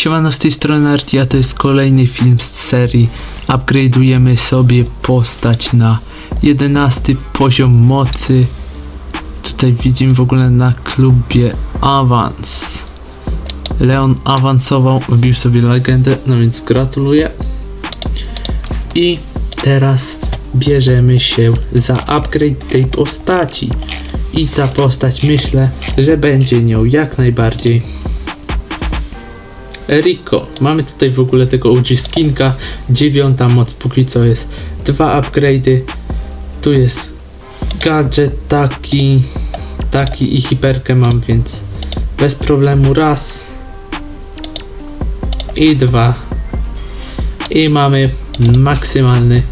Siemano, z tej strony Artia, to jest kolejny film z serii. Upgrade'ujemy sobie postać na 11 poziom mocy. Tutaj widzimy w ogóle na klubie awans. Leon awansował, wbił sobie legendę, no więc gratuluję. I teraz bierzemy się za upgrade tej postaci. I ta postać myślę, że będzie nią jak najbardziej Rico. Mamy tutaj w ogóle tego OG skinka. Dziewiąta moc, póki co jest dwa upgrade'y. Tu jest gadżet taki, taki i hiperkę mam, więc bez problemu raz i dwa. I mamy maksymalny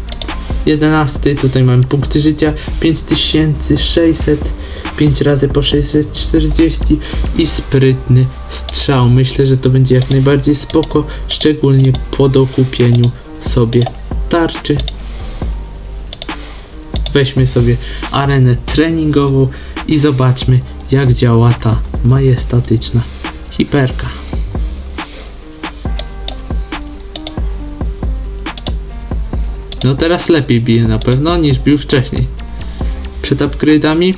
11. Tutaj mamy punkty życia 5600, 5 razy po 640 i sprytny strzał. Myślę, że to będzie jak najbardziej spoko, szczególnie po dokupieniu sobie tarczy. Weźmy sobie arenę treningową i zobaczmy jak działa ta majestatyczna hiperka. No teraz lepiej bije na pewno niż bił wcześniej. Przed upgrade'ami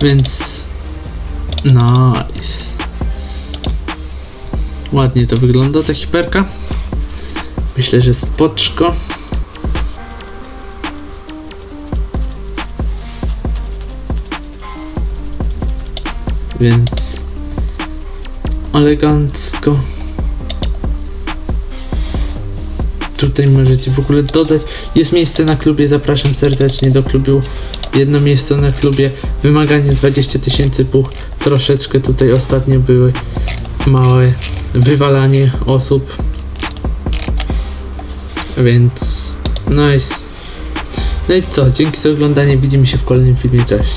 Więc nice. Ładnie to wygląda ta hiperka. Myślę, że spoczko. Więc elegancko. Tutaj możecie w ogóle dodać. Jest miejsce na klubie, zapraszam serdecznie do klubu. Jedno miejsce na klubie. Wymaganie 20 tysięcy puch. Troszeczkę tutaj ostatnio były małe wywalanie osób. Więc nice. No i co? Dzięki za oglądanie. Widzimy się w kolejnym filmie. Cześć.